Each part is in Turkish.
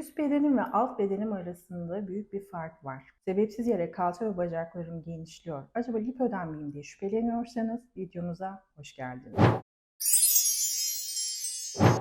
Üst bedenim ve alt bedenim arasında büyük bir fark var. Sebepsiz yere kalça ve bacaklarım genişliyor. Acaba lipödem miyim diye şüpheleniyorsanız videomuza hoş geldiniz.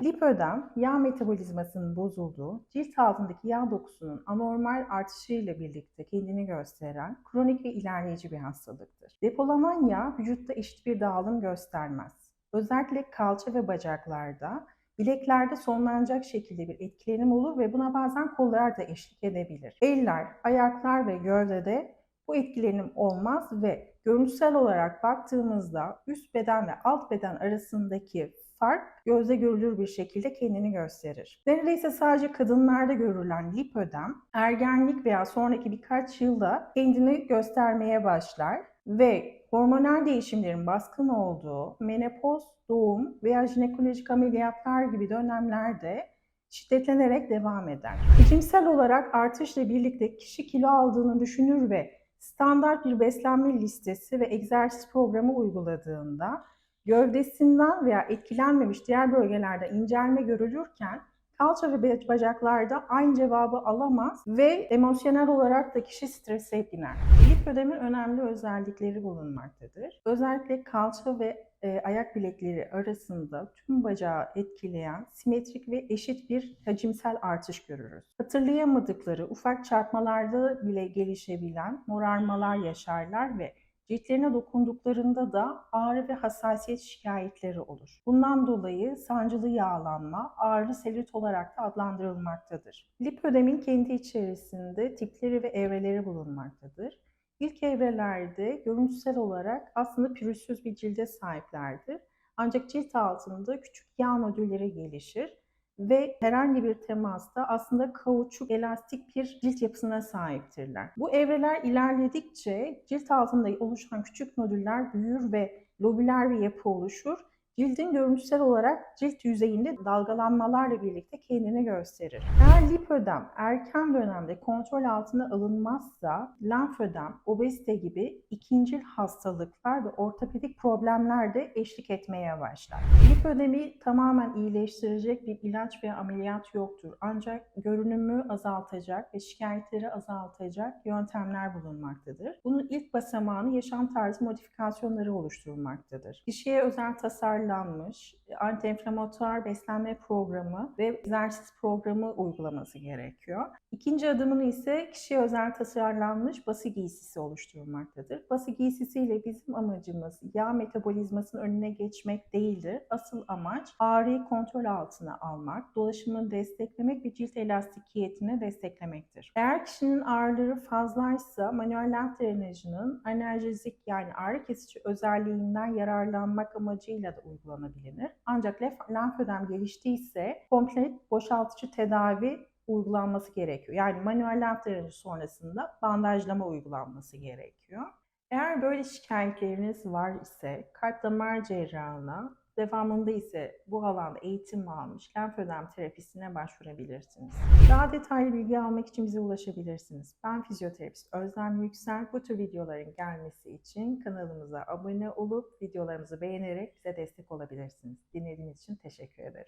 Lipödem, yağ metabolizmasının bozulduğu, cilt altındaki yağ dokusunun anormal artışıyla birlikte kendini gösteren kronik ve ilerleyici bir hastalıktır. Depolanan yağ vücutta eşit bir dağılım göstermez. Özellikle kalça ve bacaklarda, bileklerde sonlanacak şekilde bir etkilenim olur ve buna bazen kollar da eşlik edebilir. Eller, ayaklar ve gövdede bu etkilenim olmaz ve görüntüsel olarak baktığımızda üst beden ve alt beden arasındaki fark gözle görülür bir şekilde kendini gösterir. Neredeyse sadece kadınlarda görülen lipödem ergenlik veya sonraki birkaç yılda kendini göstermeye başlar ve hormonal değişimlerin baskın olduğu menopoz, doğum veya jinekolojik ameliyatlar gibi dönemlerde şiddetlenerek devam eder. Biçimsel olarak artışla birlikte kişi kilo aldığını düşünür ve standart bir beslenme listesi ve egzersiz programı uyguladığında gövdesinden veya etkilenmemiş diğer bölgelerde incelme görülürken kalça ve bacaklarda aynı cevabı alamaz ve emosyonel olarak da kişi strese biner. Lipödemin önemli özellikleri bulunmaktadır. Özellikle kalça ve e, ayak bilekleri arasında tüm bacağı etkileyen simetrik ve eşit bir hacimsel artış görürüz. Hatırlayamadıkları ufak çarpmalarda bile gelişebilen morarmalar yaşarlar ve Ciltlerine dokunduklarında da ağrı ve hassasiyet şikayetleri olur. Bundan dolayı sancılı yağlanma, ağrı selülit olarak da adlandırılmaktadır. Lipödemin kendi içerisinde tipleri ve evreleri bulunmaktadır. İlk evrelerde görüntüsel olarak aslında pürüzsüz bir cilde sahiplerdir. Ancak cilt altında küçük yağ nodülleri gelişir ve herhangi bir temasta aslında kauçuk elastik bir cilt yapısına sahiptirler. Bu evreler ilerledikçe cilt altında oluşan küçük nodüller büyür ve lobüler bir yapı oluşur Cildin görüntüsel olarak cilt yüzeyinde dalgalanmalarla birlikte kendini gösterir. Eğer lipödem erken dönemde kontrol altına alınmazsa lenfödem, obezite gibi ikincil hastalıklar ve ortopedik problemler de eşlik etmeye başlar. Lipödemi tamamen iyileştirecek bir ilaç veya ameliyat yoktur. Ancak görünümü azaltacak ve şikayetleri azaltacak yöntemler bulunmaktadır. Bunun ilk basamağını yaşam tarzı modifikasyonları oluşturmaktadır. Kişiye özel tasarlanmış antiinflamatuar beslenme programı ve egzersiz programı uygulaması gerekiyor. İkinci adımını ise kişiye özel tasarlanmış bası giysisi oluşturmaktadır. Bası giysisiyle bizim amacımız yağ metabolizmasının önüne geçmek değildir. Asıl amaç ağrıyı kontrol altına almak, dolaşımını desteklemek ve cilt elastikiyetini desteklemektir. Eğer kişinin ağrıları fazlaysa manuel lenf drenajının analjezik yani ağrı kesici özelliğinden yararlanmak amacıyla da uygulanabilir. Ancak lenfödem geliştiyse komple boşaltıcı tedavi uygulanması gerekiyor. Yani manuel lenf drenajı sonrasında bandajlama uygulanması gerekiyor. Eğer böyle şikayetleriniz var ise kalp damar cerrahına Devamında ise bu alanda eğitim almış lenfödem terapisine başvurabilirsiniz. Daha detaylı bilgi almak için bize ulaşabilirsiniz. Ben fizyoterapist Özlem Yüksel. Bu tür videoların gelmesi için kanalımıza abone olup videolarımızı beğenerek bize destek olabilirsiniz. Dinlediğiniz için teşekkür ederim.